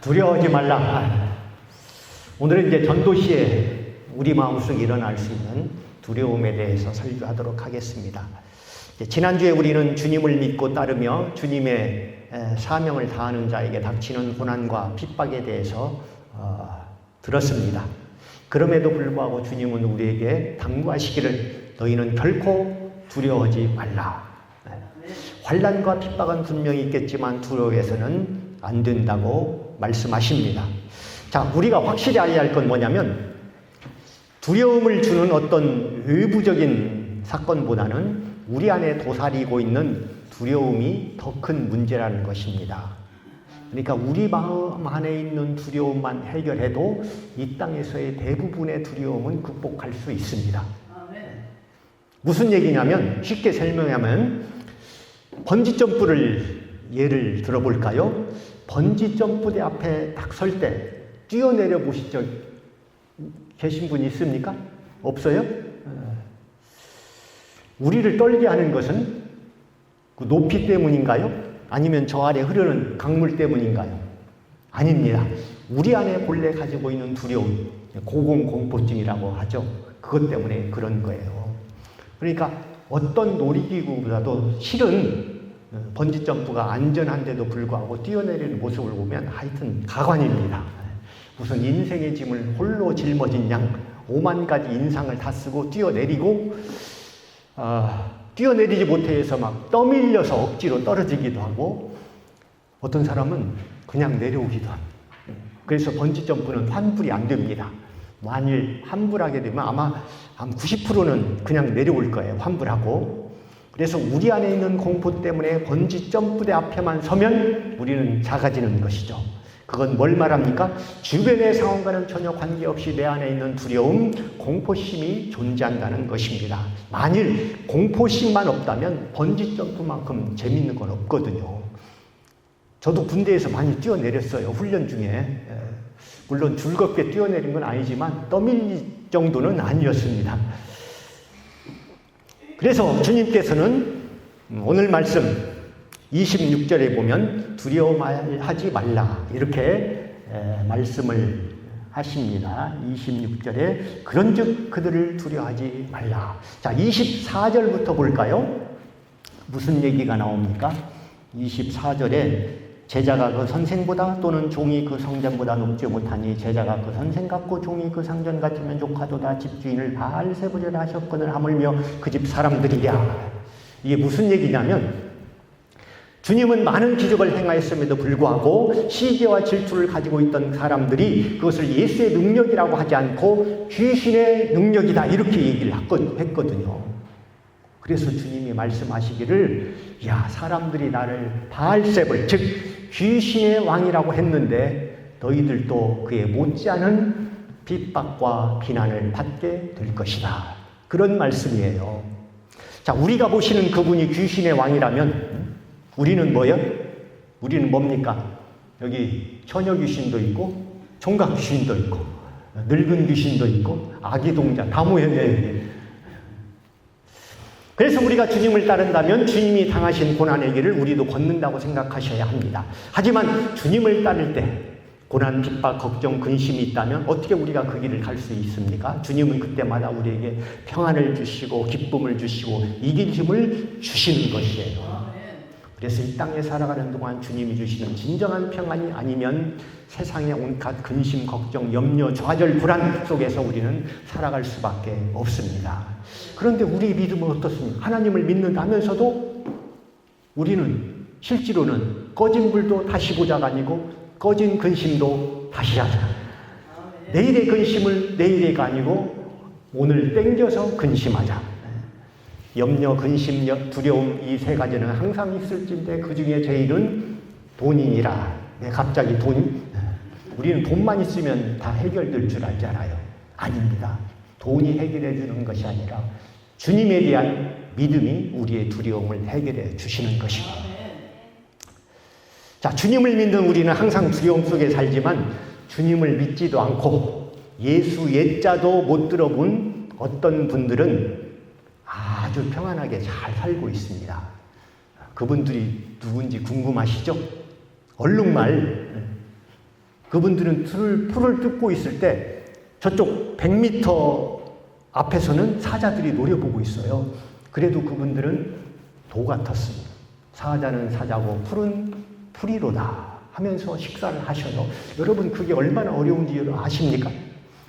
두려워하지 말라. 오늘은 이제 전도시에 우리 마음속에 일어날 수 있는 두려움에 대해서 설교하도록 하겠습니다. 지난주에 우리는 주님을 믿고 따르며 주님의 에, 사명을 다하는 자에게 닥치는 고난과 핍박에 대해서 어, 들었습니다. 그럼에도 불구하고 주님은 우리에게 당부하시기를 너희는 결코 두려워하지 말라. 네. 환란과 핍박은 분명히 있겠지만 두려워해서는 안 된다고 말씀하십니다. 자, 우리가 확실히 알아야 할 건 뭐냐면 두려움을 주는 어떤 외부적인 사건보다는 우리 안에 도사리고 있는 두려움이 더 큰 문제라는 것입니다. 그러니까 우리 마음 안에 있는 두려움만 해결해도 이 땅에서의 대부분의 두려움은 극복할 수 있습니다. 무슨 얘기냐면 쉽게 설명하면 번지 점프를 예를 들어볼까요? 번지 점프대 앞에 딱 설 때 뛰어내려 보신 적 계신 분 있습니까? 없어요? 우리를 떨게 하는 것은 그 높이 때문인가요? 아니면 저 아래 흐르는 강물 때문인가요? 아닙니다. 우리 안에 본래 가지고 있는 두려움, 고공공포증이라고 하죠. 그것 때문에 그런 거예요. 그러니까 어떤 놀이기구보다도 실은 번지 점프가 안전한데도 불구하고 뛰어내리는 모습을 보면 하여튼 가관입니다. 무슨 인생의 짐을 홀로 짊어진 양 오만 가지 인상을 다 쓰고 뛰어내리고 어, 뛰어내리지 못해서 막 떠밀려서 억지로 떨어지기도 하고 어떤 사람은 그냥 내려오기도 합니다. 그래서 번지 점프는 환불이 안 됩니다. 만일 환불하게 되면 아마 한 90%는 그냥 내려올 거예요. 환불하고. 그래서 우리 안에 있는 공포 때문에 번지 점프대 앞에만 서면 우리는 작아지는 것이죠. 그건 뭘 말합니까? 주변의 상황과는 전혀 관계없이 내 안에 있는 두려움, 공포심이 존재한다는 것입니다. 만일 공포심만 없다면 번지 점프만큼 재밌는 건 없거든요. 저도 군대에서 많이 뛰어내렸어요. 훈련 중에. 물론 즐겁게 뛰어내린 건 아니지만 떠밀릴 정도는 아니었습니다. 그래서 주님께서는 오늘 말씀 26절에 보면 두려워하지 말라 이렇게 말씀을 하십니다. 26절에 그런즉 그들을 두려워하지 말라. 자, 24절부터 볼까요? 무슨 얘기가 나옵니까? 24절에 제자가 그 선생보다 또는 종이 그 성전보다 높지 못하니 제자가 그 선생 같고 종이 그 상전 같으면 조카도다 집주인을 바알세부절 하셨거늘 하물며 그 집 사람들이랴. 이게 무슨 얘기냐면 주님은 많은 기적을 행하였음에도 불구하고 시기와 질투를 가지고 있던 사람들이 그것을 예수의 능력이라고 하지 않고 귀신의 능력이다 이렇게 얘기를 했거든요. 그래서 주님이 말씀하시기를 야 사람들이 나를 바알세불 즉 귀신의 왕이라고 했는데 너희들도 그에 못지않은 핍박과 비난을 받게 될 것이다. 그런 말씀이에요. 자 우리가 보시는 그분이 귀신의 왕이라면 우리는 뭐요? 우리는 뭡니까? 여기 처녀 귀신도 있고 총각 귀신도 있고 늙은 귀신도 있고 아기 동자 다 모였네 여기. 그래서 우리가 주님을 따른다면 주님이 당하신 고난의 길을 우리도 걷는다고 생각하셔야 합니다. 하지만 주님을 따를 때 고난, 핍박, 걱정, 근심이 있다면 어떻게 우리가 그 길을 갈 수 있습니까? 주님은 그때마다 우리에게 평안을 주시고 기쁨을 주시고 이길 힘을 주시는 것이에요. 그래서 이 땅에 살아가는 동안 주님이 주시는 진정한 평안이 아니면 세상의 온갖 근심, 걱정, 염려, 좌절, 불안 속에서 우리는 살아갈 수밖에 없습니다. 그런데 우리의 믿음은 어떻습니까? 하나님을 믿는다면서도 우리는 실제로는 꺼진 불도 다시 보자가 아니고 꺼진 근심도 다시 하자. 내일의 근심을 내일의가 아니고 오늘 땡겨서 근심하자. 염려, 근심, 두려움 이 세 가지는 항상 있을진데 그 중에 제일은 돈이니라. 네, 갑자기 돈, 우리는 돈만 있으면 다 해결될 줄 알잖아요. 아닙니다. 돈이 해결해 주는 것이 아니라 주님에 대한 믿음이 우리의 두려움을 해결해 주시는 것입니다. 자, 주님을 믿는 우리는 항상 두려움 속에 살지만 주님을 믿지도 않고 예수 옛자도 못 들어본 어떤 분들은 아주 평안하게 잘 살고 있습니다. 그분들이 누군지 궁금하시죠? 얼룩말 그분들은 풀을, 풀을 뜯고 있을 때 저쪽 100m 앞에서는 사자들이 노려보고 있어요. 그래도 그분들은 도 같았습니다. 사자는 사자고 풀은 풀이로다 하면서 식사를 하셔요. 여러분 그게 얼마나 어려운지 아십니까?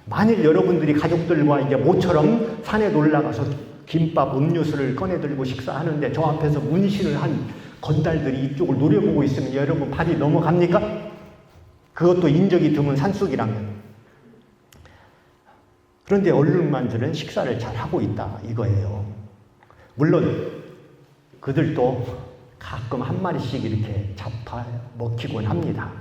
만일 여러분들이 가족들과 이제 모처럼 산에 올라가서 김밥, 음료수를 꺼내 들고 식사하는데 저 앞에서 문신을 한 건달들이 이쪽을 노려보고 있으면 여러분 발이 넘어갑니까? 그것도 인적이 드문 산속이라면. 그런데 얼룩만들은 식사를 잘 하고 있다 이거예요. 물론 그들도 가끔 한 마리씩 이렇게 잡아 먹히곤 합니다.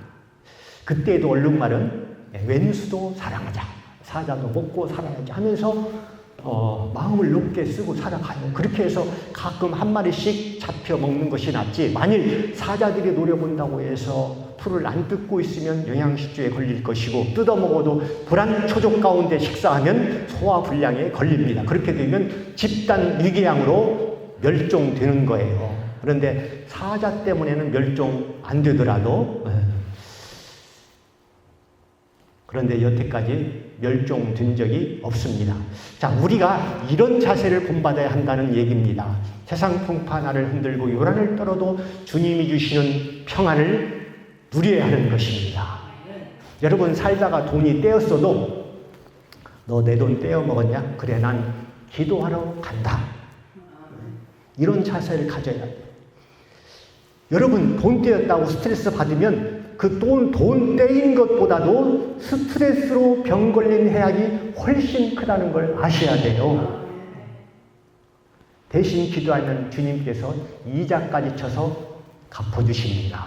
그때도 얼룩말은 왼수도 사랑하자, 사자도 먹고 살아야지 하면서 어, 마음을 높게 쓰고 살아가요. 그렇게 해서 가끔 한 마리씩 잡혀 먹는 것이 낫지. 만일 사자들이 노려본다고 해서 풀을 안 뜯고 있으면 영양실조에 걸릴 것이고 뜯어 먹어도 불안 초족 가운데 식사하면 소화 불량에 걸립니다. 그렇게 되면 집단 위궤양으로 멸종되는 거예요. 그런데 사자 때문에는 멸종 안 되더라도 예. 그런데 여태까지 멸종된 적이 없습니다. 자, 우리가 이런 자세를 본받아야 한다는 얘기입니다. 세상 풍파 나를 흔들고 요란을 떨어도 주님이 주시는 평안을 누려야 하는 것입니다. 여러분 살다가 돈이 떼었어도 너 내 돈 떼어 먹었냐? 그래 난 기도하러 간다. 이런 자세를 가져야 돼요. 여러분 돈 떼었다고 스트레스 받으면 그 돈, 돈 떼인 것보다도 스트레스로 병 걸린 해악이 훨씬 크다는 걸 아셔야 돼요. 대신 기도하면 주님께서 이자까지 쳐서 갚아주십니다.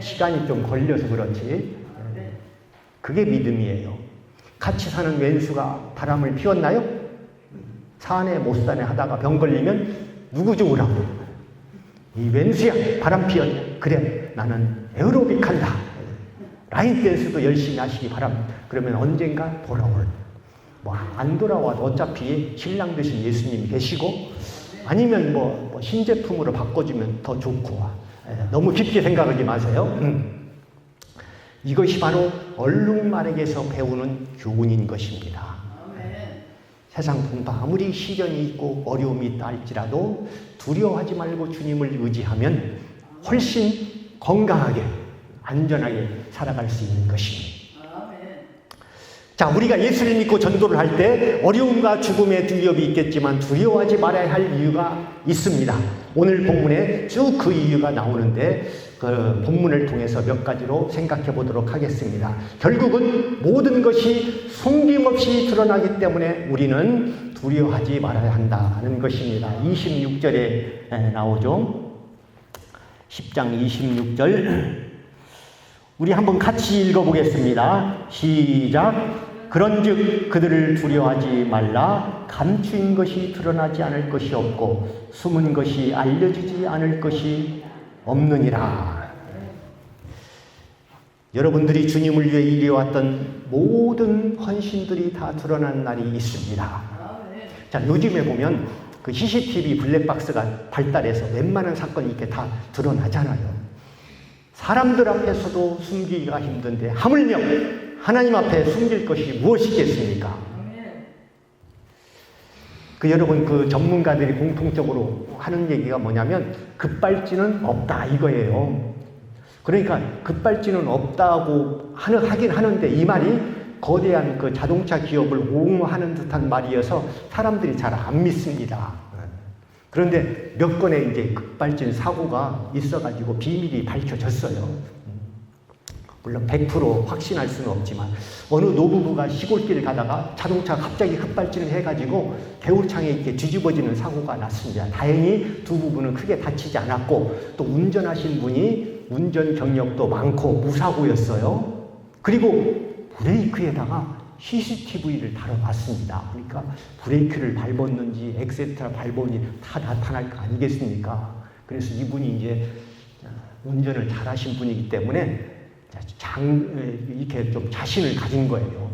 시간이 좀 걸려서 그렇지. 그게 믿음이에요. 같이 사는 왼수가 바람을 피웠나요? 사내 못 사내 하다가 병 걸리면 누구 좋으라고? 이 왼수야 바람 피웠냐? 그래 나는 에어로빅 한다. 라인 댄스도 열심히 하시기 바랍니다. 그러면 언젠가 돌아올. 뭐 안 돌아와도 어차피 신랑 되신 예수님이 계시고 아니면 뭐, 뭐 신제품으로 바꿔주면 더 좋고 에, 너무 깊게 생각하지 마세요. 음. 이것이 바로 얼룩말에게서 배우는 교훈인 것입니다. 세상 풍파 아무리 시련이 있고 어려움이 있다 할지라도 두려워하지 말고 주님을 의지하면 훨씬 건강하게 안전하게 살아갈 수 있는 것입니다. 자, 우리가 예수를 믿고 전도를 할 때 어려움과 죽음의 위협이 있겠지만 두려워하지 말아야 할 이유가 있습니다. 오늘 본문에 쭉 그 이유가 나오는데 그 본문을 통해서 몇 가지로 생각해 보도록 하겠습니다. 결국은 모든 것이 숨김없이 드러나기 때문에 우리는 두려워하지 말아야 한다는 것입니다. 26절에 나오죠. 10장 26절. 우리 한번 같이 읽어보겠습니다. 시작. 그런즉 그들을 두려워하지 말라. 감추인 것이 드러나지 않을 것이 없고 숨은 것이 알려지지 않을 것이 없느니라. 여러분들이 주님을 위해 이겨왔던 모든 헌신들이 다 드러난 날이 있습니다. 자, 요즘에 보면 그 CCTV 블랙박스가 발달해서 웬만한 사건이 이렇게 다 드러나잖아요. 사람들 앞에서도 숨기기가 힘든데 하물며 하나님 앞에 숨길 것이 무엇이겠습니까? 그 여러분 그 전문가들이 공통적으로 하는 얘기가 뭐냐면 급발진은 없다 이거예요. 그러니까 급발진은 없다고 하는 하긴 하는데 이 말이 거대한 그 자동차 기업을 옹호하는 듯한 말이어서 사람들이 잘 안 믿습니다. 그런데 몇 건의 이제 급발진 사고가 있어가지고 비밀이 밝혀졌어요. 물론 100% 확신할 수는 없지만 어느 노부부가 시골길을 가다가 자동차가 갑자기 급발진을 해가지고 개울창에 이렇게 뒤집어지는 사고가 났습니다. 다행히 두 부부는 크게 다치지 않았고 또 운전하신 분이 운전 경력도 많고 무사고였어요. 그리고 브레이크에다가 CCTV를 달아봤습니다. 그러니까 브레이크를 밟았는지 엑세트라 밟았는지 다 나타날 거 아니겠습니까? 그래서 이분이 이제 운전을 잘하신 분이기 때문에 장, 이렇게 좀 자신을 가진 거예요.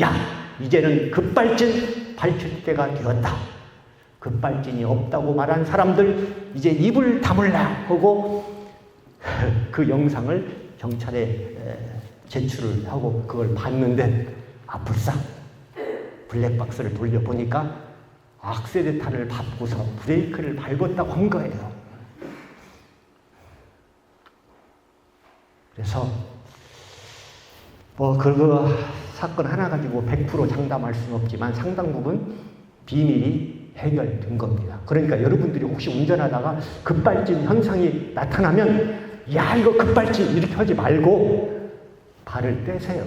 야, 이제는 급발진 밝힐 때가 되었다. 급발진이 없다고 말한 사람들 이제 입을 다물라 하고 그 영상을 경찰에 제출을 하고 그걸 봤는데 아 불사 블랙박스를 돌려보니까 악셀레탄을 밟고서 브레이크를 밟았다고 한 거예요. 그래서 뭐 그거 사건 하나 가지고 100% 장담할 수는 없지만 상당 부분 비밀이 해결된 겁니다. 그러니까 여러분들이 혹시 운전하다가 급발진 현상이 나타나면 야 이거 급발진 이렇게 하지 말고 발을 떼세요.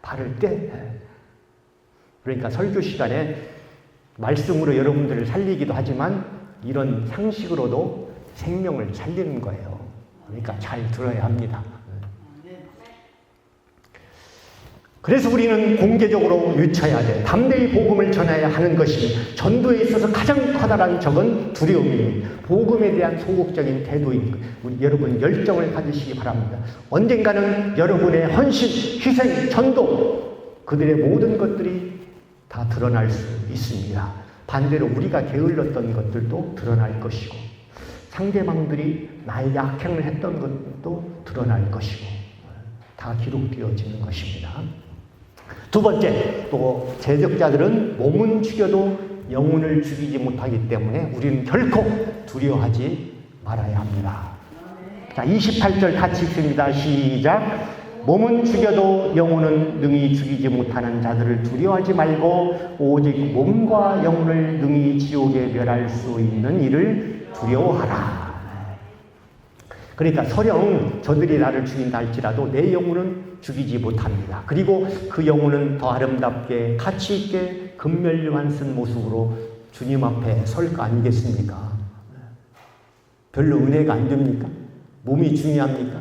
발을 떼. 그러니까 설교 시간에 말씀으로 여러분들을 살리기도 하지만 이런 상식으로도 생명을 살리는 거예요. 그러니까 잘 들어야 합니다. 그래서 우리는 공개적으로 외쳐야 돼. 담대히 복음을 전해야 하는 것이 전도에 있어서 가장 커다란 적은 두려움입니다. 복음에 대한 소극적인 태도입니다. 우리 여러분 열정을 가지시기 바랍니다. 언젠가는 여러분의 헌신, 희생, 전도 그들의 모든 것들이 다 드러날 수 있습니다. 반대로 우리가 게을렀던 것들도 드러날 것이고 상대방들이 나에게 악행을 했던 것도 드러날 것이고 다 기록되어지는 것입니다. 두 번째, 또 제적자들은 몸은 죽여도 영혼을 죽이지 못하기 때문에 우리는 결코 두려워하지 말아야 합니다. 자, 28절 같이 읽습니다. 시작. 몸은 죽여도 영혼은 능히 죽이지 못하는 자들을 두려워하지 말고 오직 몸과 영혼을 능히 지옥에 멸할 수 있는 이를 두려워하라. 그러니까 서령 저들이 나를 죽인다 할지라도 내 영혼은 죽이지 못합니다. 그리고 그 영혼은 더 아름답게 가치 있게 금멸류한 쓴 모습으로 주님 앞에 설 거 아니겠습니까? 별로 은혜가 안 됩니까? 몸이 중요합니까?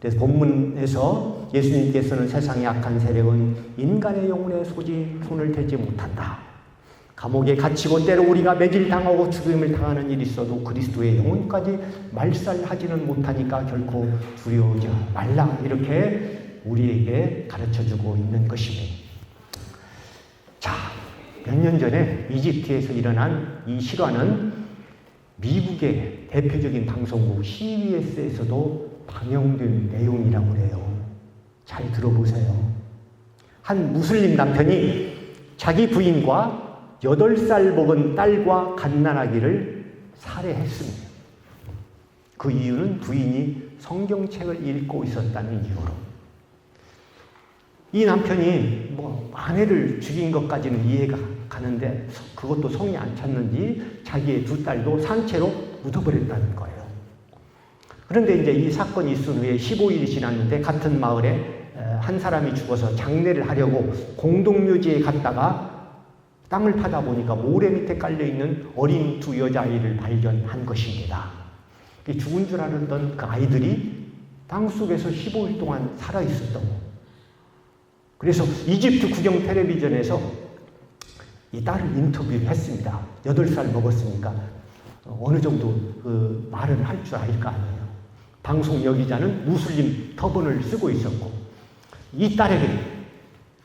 그래서 본문에서 예수님께서는 세상의 악한 세력은 인간의 영혼에 소지 손을 대지 못한다. 감옥에 갇히고 때로 우리가 매질 당하고 죽임을 당하는 일이 있어도 그리스도의 영혼까지 말살하지는 못하니까 결코 두려워하지 말라 이렇게 우리에게 가르쳐주고 있는 것입니다. 자, 몇 년 전에 이집트에서 일어난 이 실화는 미국의 대표적인 방송국 CBS에서도 방영된 내용이라고 그래요. 잘 들어보세요. 한 무슬림 남편이 자기 부인과 8살 먹은 딸과 갓난아기를 살해했습니다. 그 이유는 부인이 성경책을 읽고 있었다는 이유로. 이 남편이 뭐 아내를 죽인 것까지는 이해가 가는데 그것도 성이 안 찼는지 자기의 두 딸도 산채로 묻어버렸다는 거예요. 그런데 이제 이 사건이 있은 후에 15일이 지났는데 같은 마을에 한 사람이 죽어서 장례를 하려고 공동묘지에 갔다가 땅을 파다 보니까 모래 밑에 깔려 있는 어린 두 여자아이를 발견한 것입니다. 죽은 줄 알았던 그 아이들이 땅 속에서 15일 동안 살아 있었던 거. 그래서 이집트 국영 텔레비전에서 이 딸을 인터뷰했습니다. 8살 먹었으니까 어느 정도 그 말을 할 줄 알 거 아니에요. 방송 여기자는 무슬림 터번을 쓰고 있었고 이 딸에게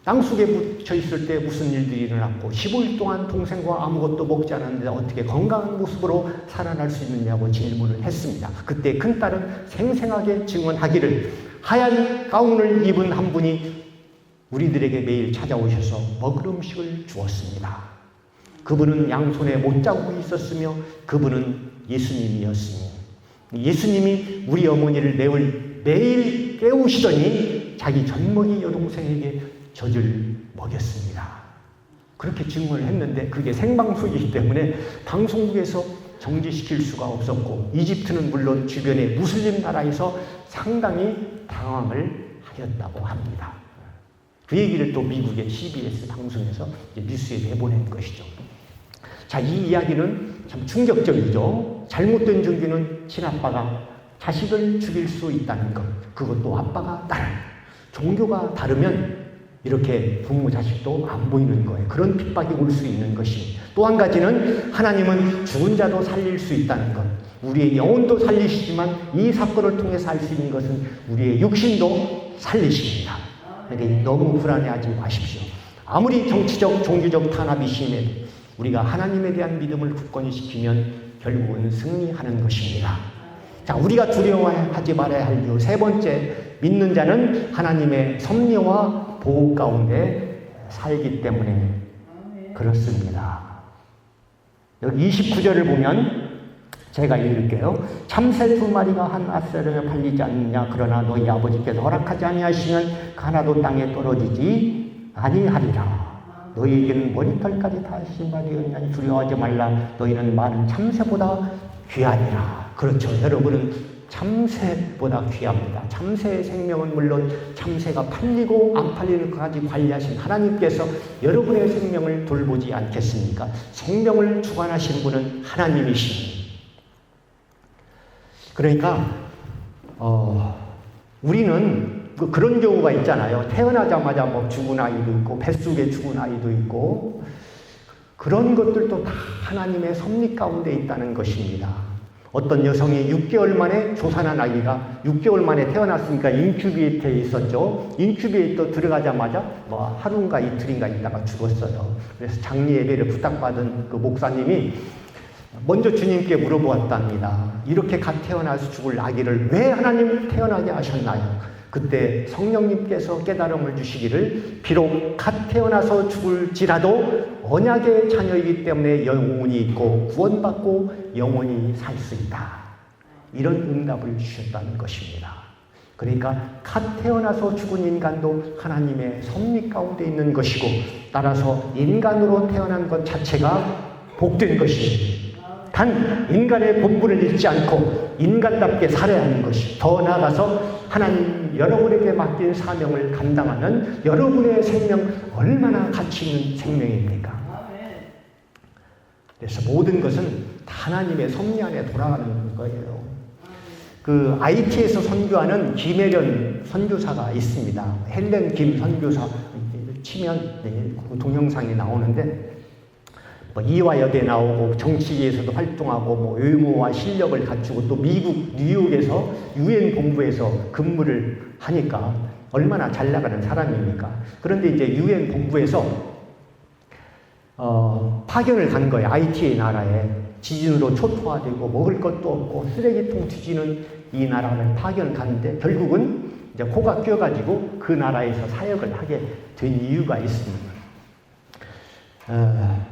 땅속에 묻혀 있을 때 무슨 일들이 일어났고 15일 동안 동생과 아무것도 먹지 않았는데 어떻게 건강한 모습으로 살아날 수 있느냐고 질문을 했습니다. 그때 큰딸은 생생하게 증언하기를 하얀 가운을 입은 한 분이 우리들에게 매일 찾아오셔서 먹을 음식을 주었습니다. 그분은 양손에 못자국이 있었으며 그분은 예수님이었으니 예수님이 우리 어머니를 매일, 매일 깨우시더니 자기 젖먹이 여동생에게 젖을 먹였습니다. 그렇게 증언을 했는데 그게 생방송이기 때문에 방송국에서 정지시킬 수가 없었고 이집트는 물론 주변의 무슬림 나라에서 상당히 당황을 하였다고 합니다. 그 얘기를 또 미국의 CBS 방송에서 뉴스에 내보낸 것이죠. 자, 이 이야기는 참 충격적이죠. 잘못된 종교는 친아빠가 자식을 죽일 수 있다는 것. 그것도 아빠가 딸. 종교가 다르면 이렇게 부모 자식도 안 보이는 거예요. 그런 핍박이 올 수 있는 것이. 또 한 가지는 하나님은 죽은 자도 살릴 수 있다는 것. 우리의 영혼도 살리시지만 이 사건을 통해서 알 수 있는 것은 우리의 육신도 살리십니다. 너무 불안해하지 마십시오. 아무리 정치적, 종교적 탄압이 심해도 우리가 하나님에 대한 믿음을 굳건히 지키면 결국은 승리하는 것입니다. 자, 우리가 두려워하지 말아야 할 이유 세 번째, 믿는 자는 하나님의 섭리와 보호 가운데 살기 때문에 그렇습니다. 여기 29절을 보면 제가 읽을게요. 참새 두 마리가 한 아세르에 팔리지 않느냐 그러나 너희 아버지께서 허락하지 아니하시면 그 하나도 땅에 떨어지지 아니하리라. 너희에게는 머리털까지 다 신발이었냐니 두려워하지 말라. 너희는 많은 참새보다 귀하니라. 그렇죠. 여러분은 참새보다 귀합니다. 참새의 생명은 물론 참새가 팔리고 안 팔리는 것까지 관리하신 하나님께서 여러분의 생명을 돌보지 않겠습니까? 생명을 주관하신 분은 하나님이시니. 그러니까 어, 우리는 그- 그런 경우가 있잖아요. 태어나자마자 뭐 죽은 아이도 있고 뱃속에 죽은 아이도 있고 그런 것들도 다 하나님의 섭리 가운데 있다는 것입니다. 어떤 여성이 6개월 만에 조산한 아기가 6개월 만에 태어났으니까 인큐베이터에 있었죠. 인큐베이터 들어가자마자 뭐 하루인가 이틀인가 있다가 죽었어요. 그래서 장례 예배를 부탁받은 그 목사님이 먼저 주님께 물어보았답니다. 이렇게 갓 태어나서 죽을 아기를 왜 하나님 태어나게 하셨나요? 그때 성령님께서 깨달음을 주시기를 비록 갓 태어나서 죽을지라도 언약의 자녀이기 때문에 영혼이 있고 구원받고 영원히 살수 있다. 이런 응답을 주셨다는 것입니다. 그러니까 갓 태어나서 죽은 인간도 하나님의 섭리 가운데 있는 것이고 따라서 인간으로 태어난 것 자체가 복된 것입니다. 단 인간의 본분을 잃지 않고 인간답게 살아야 하는 것이 더 나아가서 하나님 여러분에게 맡긴 사명을 감당하는 여러분의 생명 얼마나 가치 있는 생명입니까? 그래서 모든 것은 다 하나님의 섭리 안에 돌아가는 거예요. 그 IT에서 선교하는 김혜련 선교사가 있습니다. 헬렌 김 선교사 치면 네, 그 동영상이 나오는데 뭐 이화여대 나오고 정치계에서도 활동하고 뭐 외모와 실력을 갖추고 또 미국 뉴욕에서 유엔 본부에서 근무를 하니까 얼마나 잘 나가는 사람입니까? 그런데 이제 유엔 본부에서 어, 파견을 간 거예요. IT의 나라에 지진으로 초토화되고 먹을 것도 없고 쓰레기통 뒤지는 이 나라를 파견 갔는데 결국은 이제 코가 끼어가지고 그 나라에서 사역을 하게 된 이유가 있습니다. 어,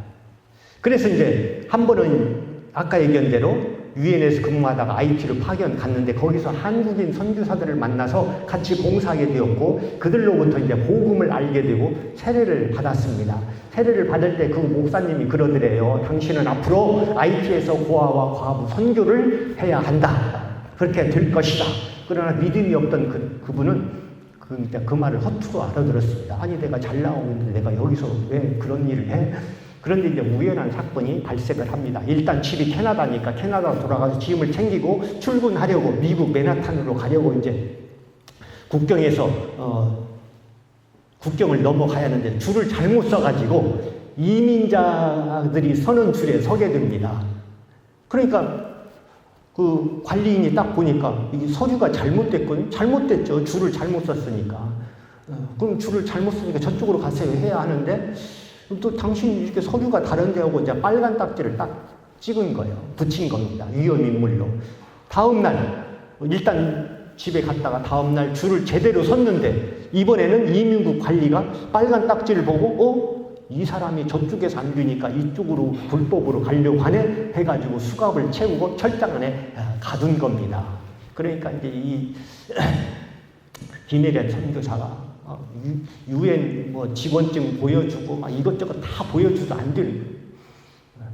그래서 이제 한 번은 아까 얘기한 대로 유엔에서 근무하다가 IT를 파견 갔는데 거기서 한국인 선교사들을 만나서 같이 봉사하게 되었고 그들로부터 이제 복음을 알게 되고 세례를 받았습니다. 세례를 받을 때 그 목사님이 그러더래요. 당신은 앞으로 IT에서 고아와 과부 선교를 해야 한다. 그렇게 될 것이다. 그러나 믿음이 없던 그, 그분은 그, 그 말을 허투루 알아들었습니다. 아니, 내가 잘 나오고 있는데 내가 여기서 왜 그런 일을 해? 그런데 이제 우연한 사건이 발생을 합니다. 일단 집이 캐나다니까 캐나다 돌아가서 짐을 챙기고 출근하려고 미국 맨하탄으로 가려고 이제 국경에서 어, 국경을 넘어가야 하는데 줄을 잘못 서가지고 이민자들이 서는 줄에 서게 됩니다. 그러니까 그 관리인이 딱 보니까 이 서류가 잘못됐거든요. 잘못됐죠. 줄을 잘못 썼으니까. 어, 그럼 줄을 잘못 쓰니까 저쪽으로 가세요 해야 하는데 또 당신이 이렇게 서류가 다른 데하고 이제 빨간 딱지를 딱 찍은 거예요. 붙인 겁니다. 위험 인물로. 다음 날, 일단 집에 갔다가 다음 날 줄을 제대로 섰는데, 이번에는 이민국 관리가 빨간 딱지를 보고, 어? 이 사람이 저쪽에서 안 되니까 이쪽으로 불법으로 가려고 하네? 해가지고 수갑을 채우고 철장 안에 가둔 겁니다. 그러니까 이제 이 김혜련 선교사가 어, 유엔 뭐 직원증 보여주고 막 이것저것 다 보여줘도 안 되는 거예요.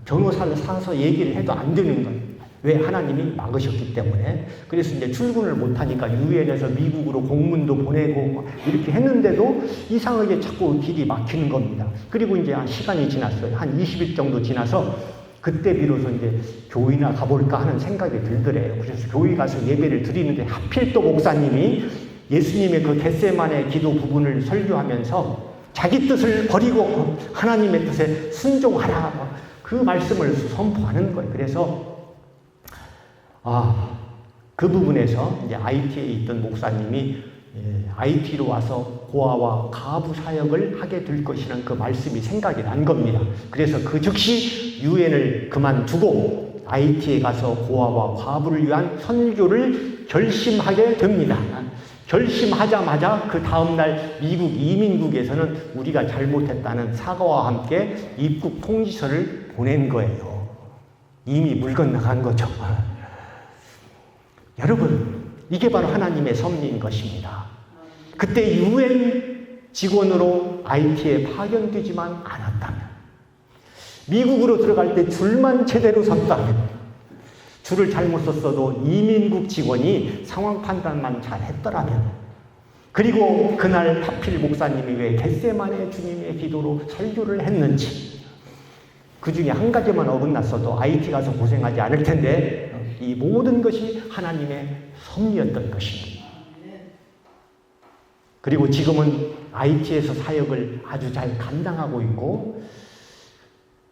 변호사를 사서 얘기를 해도 안 되는 거예요. 왜 하나님이 막으셨기 때문에. 그래서 이제 출근을 못하니까 유엔에서 미국으로 공문도 보내고 이렇게 했는데도 이상하게 자꾸 길이 막히는 겁니다. 그리고 이제 한 시간이 지났어요. 한 20일 정도 지나서 그때 비로소 이제 교회나 가볼까 하는 생각이 들더래요. 그래서 교회 가서 예배를 드리는데 하필 또 목사님이 예수님의 그 겟세만의 기도 부분을 설교하면서 자기 뜻을 버리고 하나님의 뜻에 순종하라 그 말씀을 선포하는 거예요. 그래서 아, 그 부분에서 이제 IT에 있던 목사님이 IT로 와서 고아와 가부 사역을 하게 될 것이라는 그 말씀이 생각이 난 겁니다. 그래서 그 즉시 유엔을 그만두고 IT에 가서 고아와 과부를 위한 선교를 결심하게 됩니다. 결심하자마자 그 다음날 미국 이민국에서는 우리가 잘못했다는 사과와 함께 입국 통지서를 보낸 거예요. 이미 물 건너간 거죠. 여러분, 이게 바로 하나님의 섭리인 것입니다. 그때 유엔 직원으로 IT에 파견되지만 않았다면, 미국으로 들어갈 때 줄만 제대로 섰다면, 줄을 잘못 썼어도 이민국 직원이 상황 판단만 잘 했더라면, 그리고 그날 하필 목사님이 왜 겟세만의 주님의 기도로 설교를 했는지, 그 중에 한 가지만 어긋났어도 IT 가서 고생하지 않을 텐데, 이 모든 것이 하나님의 섭리였던 것입니다. 그리고 지금은 IT에서 사역을 아주 잘 감당하고 있고,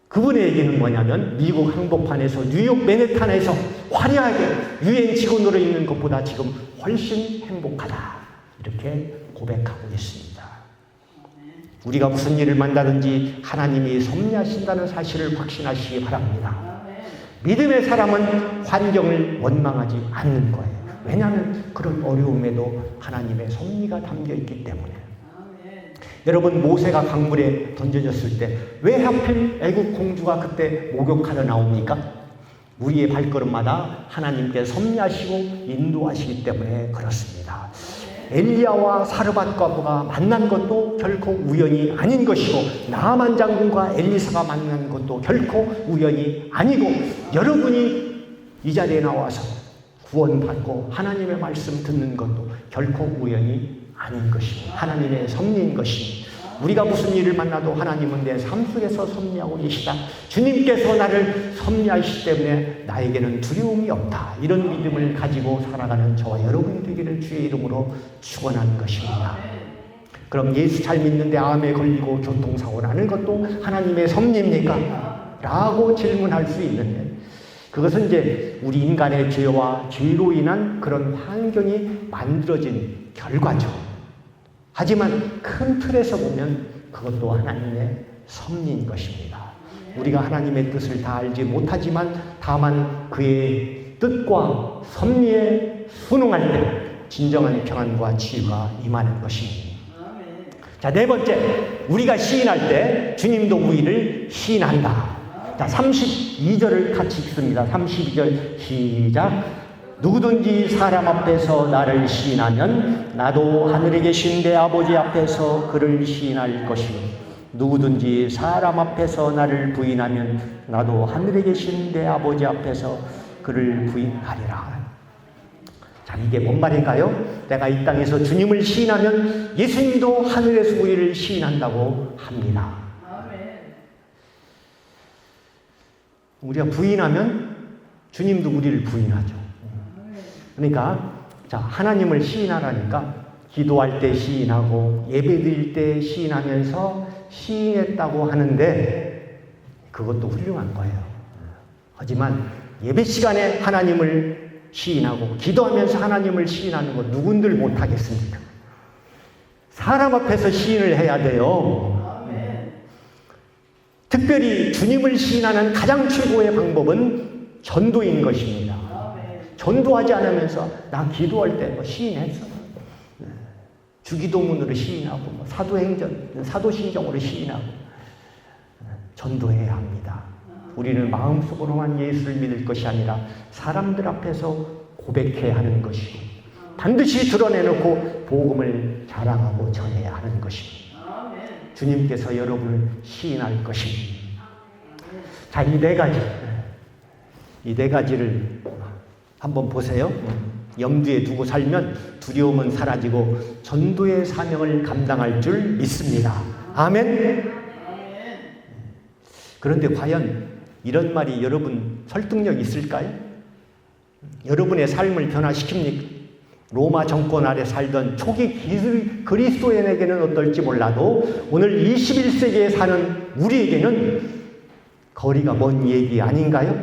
그분의 얘기는 뭐냐면 미국 항복판에서 뉴욕 맨해탄에서 화려하게 유엔 직원으로 있는 것보다 지금 훨씬 행복하다. 이렇게 고백하고 있습니다. 우리가 무슨 일을 만나든지 하나님이 섭리하신다는 사실을 확신하시기 바랍니다. 믿음의 사람은 환경을 원망하지 않는 거예요. 왜냐하면 그런 어려움에도 하나님의 섭리가 담겨 있기 때문에. 여러분 모세가 강물에 던져졌을 때 왜 하필 애국 공주가 그때 목욕하러 나옵니까? 우리의 발걸음마다 하나님께 섭리하시고 인도하시기 때문에 그렇습니다. 엘리야와 사르밧과부가 만난 것도 결코 우연이 아닌 것이고 나만 장군과 엘리사가 만난 것도 결코 우연이 아니고 여러분이 이 자리에 나와서 구원받고 하나님의 말씀 듣는 것도 결코 우연이 아닌 것입니다. 하나님의 섭리인 것입니다. 우리가 무슨 일을 만나도 하나님은 내 삶 속에서 섭리하고 계시다. 주님께서 나를 섭리하시기 때문에 나에게는 두려움이 없다. 이런 믿음을 가지고 살아가는 저와 여러분이 되기를 주의 이름으로 축원하는 것입니다. 그럼 예수 잘 믿는데 암에 걸리고 교통사고 나는 것도 하나님의 섭리입니까? 라고 질문할 수 있는데 그것은 이제 우리 인간의 죄와 죄로 인한 그런 환경이 만들어진 결과죠. 하지만 큰 틀에서 보면 그것도 하나님의 섭리인 것입니다. 우리가 하나님의 뜻을 다 알지 못하지만 다만 그의 뜻과 섭리에 순응할 때 진정한 평안과 치유가 임하는 것입니다. 자, 네 번째. 우리가 시인할 때 주님도 우리를 시인한다. 자, 32절을 같이 읽습니다. 32절 시작. 누구든지 사람 앞에서 나를 시인하면 나도 하늘에 계신 내 아버지 앞에서 그를 시인할 것이요 누구든지 사람 앞에서 나를 부인하면 나도 하늘에 계신 내 아버지 앞에서 그를 부인하리라. 자, 이게 뭔 말인가요? 내가 이 땅에서 주님을 시인하면 예수님도 하늘에서 우리를 시인한다고 합니다. 우리가 부인하면 주님도 우리를 부인하죠. 그러니까 자 하나님을 시인하라니까 기도할 때 시인하고 예배 드릴 때 시인하면서 시인했다고 하는데 그것도 훌륭한 거예요. 하지만 예배 시간에 하나님을 시인하고 기도하면서 하나님을 시인하는 거 누군들 못하겠습니까? 사람 앞에서 시인을 해야 돼요. 특별히 주님을 시인하는 가장 최고의 방법은 전도인 것입니다. 전도하지 않으면서 나 기도할 때 뭐 시인했어. 네. 주기도문으로 시인하고 뭐 사도행전, 사도신경으로 시인하고 네. 전도해야 합니다. 우리는 마음속으로만 예수를 믿을 것이 아니라 사람들 앞에서 고백해야 하는 것이고 반드시 드러내놓고 복음을 자랑하고 전해야 하는 것입니다. 주님께서 여러분을 시인할 것입니다. 자, 이 네 가지. 이 네 가지를 한번 보세요. 염두에 두고 살면 두려움은 사라지고 전도의 사명을 감당할 줄 믿습니다. 아멘. 그런데 과연 이런 말이 여러분 설득력 있을까요? 여러분의 삶을 변화시킵니까? 로마 정권 아래 살던 초기 그리스도인에게는 어떨지 몰라도 오늘 21세기에 사는 우리에게는 거리가 먼 얘기 아닌가요?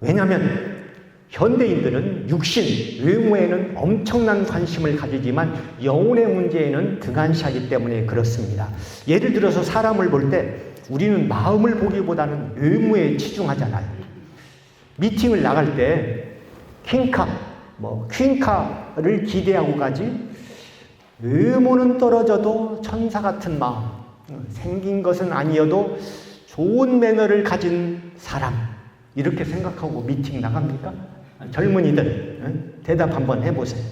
왜냐하면 현대인들은 육신, 외모에는 엄청난 관심을 가지지만 영혼의 문제에는 등한시하기 때문에 그렇습니다. 예를 들어서 사람을 볼 때 우리는 마음을 보기보다는 외모에 치중하잖아요. 미팅을 나갈 때 킹카, 뭐 퀸카를 기대하고 가지 의무는 떨어져도 천사 같은 마음, 어, 생긴 것은 아니어도 좋은 매너를 가진 사람 이렇게 생각하고 미팅 나갑니까? 젊은이들 어? 대답 한번 해보세요.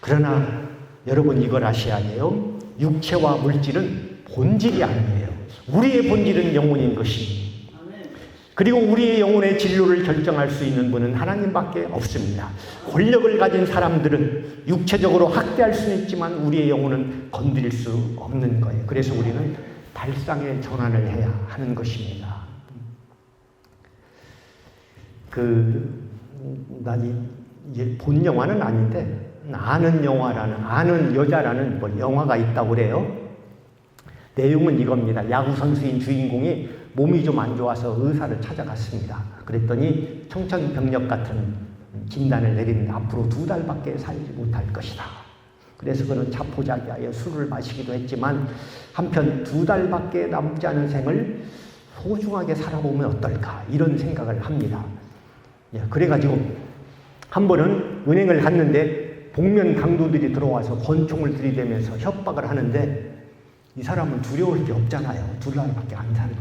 그러나 여러분 이걸 아셔야 해요. 육체와 물질은 본질이 아니에요. 우리의 본질은 영혼인 것이. 그리고 우리의 영혼의 진로를 결정할 수 있는 분은 하나님밖에 없습니다. 권력을 가진 사람들은 육체적으로 학대할 수는 있지만 우리의 영혼은 건드릴 수 없는 거예요. 그래서 우리는 발상의 전환을 해야 하는 것입니다. 그, 나이 이제 본 영화는 아닌데, 아는 영화라는, 아는 여자라는 뭐 영화가 있다고 그래요. 내용은 이겁니다. 야구 선수인 주인공이 몸이 좀 안 좋아서 의사를 찾아갔습니다. 그랬더니 청천벽력 같은 진단을 내리는데 앞으로 두 달밖에 살지 못할 것이다. 그래서 그는 자포자기하여 술을 마시기도 했지만 한편 두 달밖에 남지 않은 생을 소중하게 살아보면 어떨까 이런 생각을 합니다. 예, 그래가지고 한 번은 은행을 갔는데 복면 강도들이 들어와서 권총을 들이대면서 협박을 하는데 이 사람은 두려울 게 없잖아요. 두 달밖에 안 사는.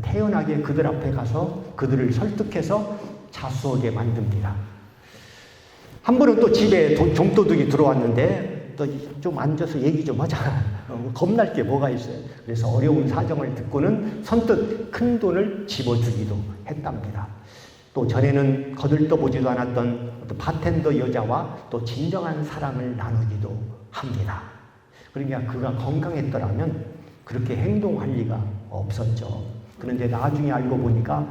태연하게 그들 앞에 가서 그들을 설득해서 자수하게 만듭니다. 한 번은 또 집에 도, 좀도둑이 들어왔는데 또 좀 앉아서 얘기 좀 하자. 어, 겁날 게 뭐가 있어요. 그래서 어려운 사정을 듣고는 선뜻 큰 돈을 집어주기도 했답니다. 또 전에는 거들떠보지도 않았던 어떤 바텐더 여자와 또 진정한 사랑을 나누기도 합니다. 그러니까 그가 건강했더라면 그렇게 행동할 리가 없었죠. 그런데 나중에 알고 보니까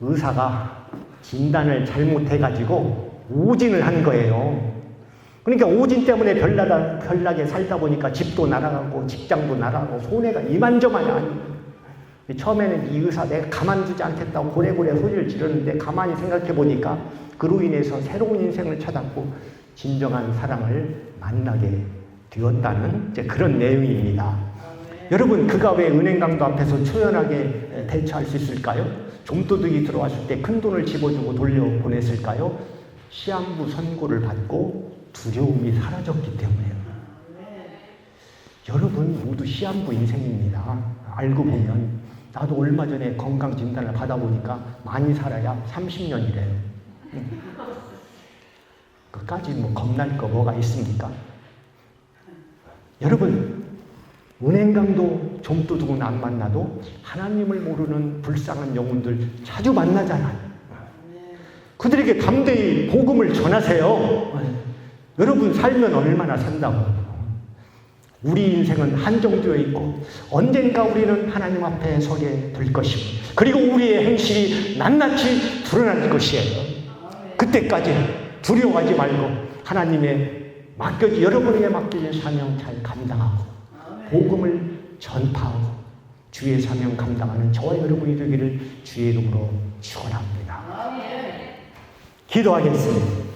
의사가 진단을 잘못해가지고 오진을 한 거예요. 그러니까 오진 때문에 별나다, 별나게 살다 보니까 집도 날아가고 직장도 날아가고 손해가 이만저만이 아니에요. 처음에는 이 의사 내가 가만두지 않겠다고 고래고래 소리를 지르는데 가만히 생각해 보니까 그로 인해서 새로운 인생을 찾았고 진정한 사랑을 만나게 되었다는 그런 내용입니다. 여러분 그가 왜 은행 강도 앞에서 초연하게 대처할 수 있을까요? 좀도둑이 들어왔을 때 큰 돈을 집어주고 돌려보냈을까요? 시한부 선고를 받고 두려움이 사라졌기 때문에요. 여러분 모두 시한부 인생입니다. 알고 보면 나도 얼마 전에 건강 진단을 받아보니까 많이 살아야 30년이래요. 그까지 뭐 겁날 거 뭐가 있습니까? 여러분 은행강도 좀도둑은 안 만나도 하나님을 모르는 불쌍한 영혼들 자주 만나잖아요. 그들에게 담대히 복음을 전하세요. 여러분 살면 얼마나 산다고. 우리 인생은 한정되어 있고 언젠가 우리는 하나님 앞에 서게 될 것이고 그리고 우리의 행실이 낱낱이 드러날 것이에요. 그때까지 두려워하지 말고 하나님의 맡겨지 여러분에게 맡겨진 사명 잘 감당하고 복음을 전파하고 주의 사명 감당하는 저와 여러분이 되기를 주의 이름으로 축원합니다. 기도하겠습니다.